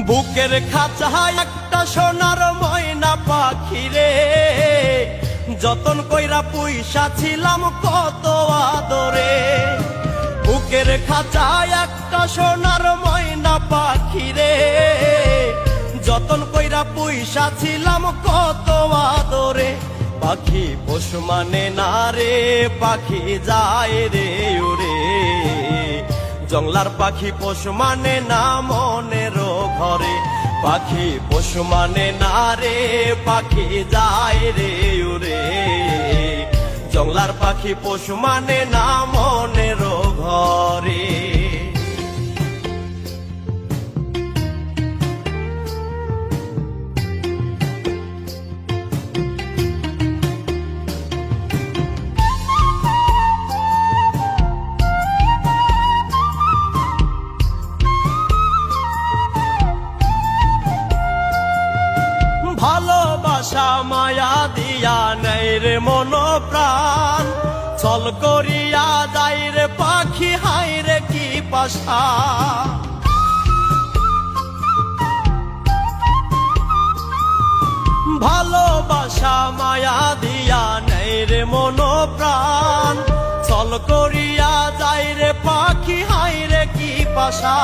বুকের খাঁচায় একটা সোনার ময়না পাখি রে। যতন কইরা পয়সা ছিলাম কত আদরে। বুকের খাঁচায় একটা সোনার ময়না পাখি রে। যতন কইরা পয়সা ছিলাম কত আদরে। পাখি পশু মানে না রে, পাখি যায় রে উরে জংলার পাখি পশু মানে না মনের ঘরে, পাখি পশু মানে না রে, পাখি যায় রে উরে জংলার পাখি পশু মানে না মনের ঘরে। ভালোবাসা মায়া দিয়া নেই রে মন প্রাণ চল করিয়া যাই রে পাখি, হাই রে কি পাশা। ভালোবাসা মায়া দিয়া নেই রে মন প্রাণ চল করিয়া যাই রে পাখি, হাই রে কি পাশা।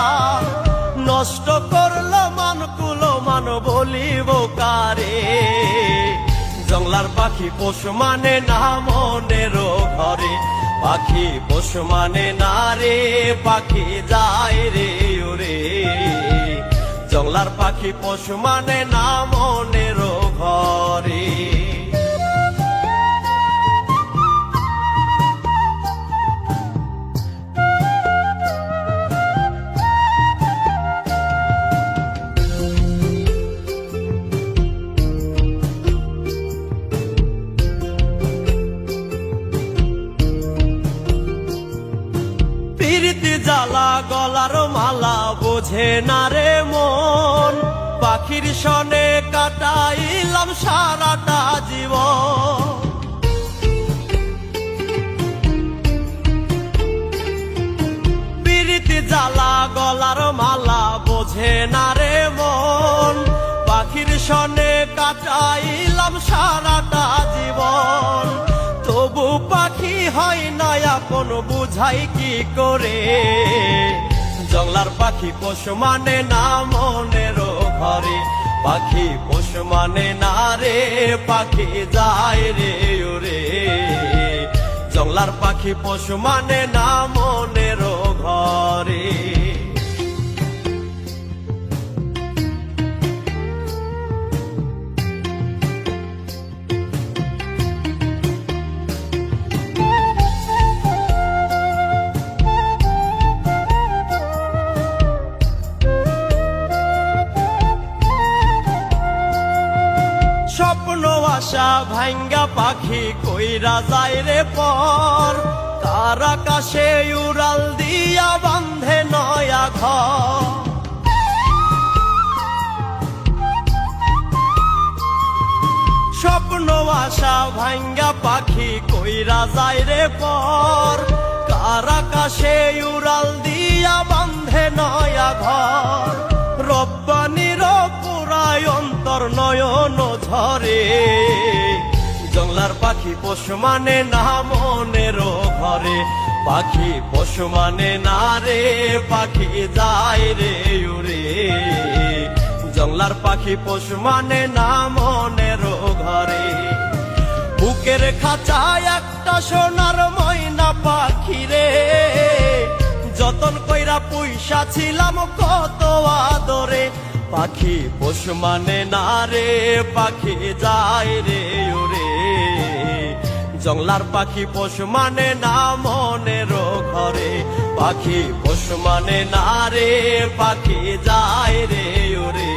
নষ্ট করল মান বলিব কারে? জংলার পাখি পশু মানে না মনের ঘরে। পাখি পশু মানে না রে, পাখি যায় রে ওরে। জংলার পাখি পশু মানে না মনের ঘরে। প্রীতি জ্বালা গলার মালা বোঝে না রে মন। পাখির সনে কাটাইলাম সারাটা জীবন। প্রীতি জ্বালা গলার মালা বোঝে না রে মন। পাখির সনে কাটাইলাম সারাটা জীবন। তবু পাখি হয় না আপন বুঝাই কি করে? জংলার পাখি পশু মানে না মনের ঘরে। পাখি পশু মানে না রে, পাখি যায় রে ওরে। জংলার পাখি পশু মানে না মনের ঘরে। আশা ভাঙ্গা পাখি কইরা যায় রে পর। তার আকাশে উড়াল দিয়া বান্ধে নয়া ঘর। স্বপ্ন আশা ভাঙ্গা পাখি কইরা যায় রে পর। কার আকাশে উড়াল দিয়া বান্ধে নয়া ঘর। রব্বানির পুরায় অন্তর নয়ন ঝরে। জংলার পাখি পশু মানে না মনের ঘরে। পাখি পশু মানে না রে, পাখি যায় রে উড়ে। জংলার পাখি পশু মানে না মনের ঘরে। বুকের খাঁচায় একটা সোনার ময়না পাখি রে। যতন কইরা পয়সা ছিলাম কত আদরে। পাখি পশু মানে না রে, পাখি যায় রে জংলার পাখি পশু মানে না মনের ঘরে। পাখি পশু মানে না রে, পাখি যায় রে ওরে।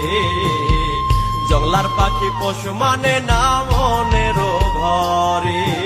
জংলার পাখি পশু মানে না মনের ঘরে।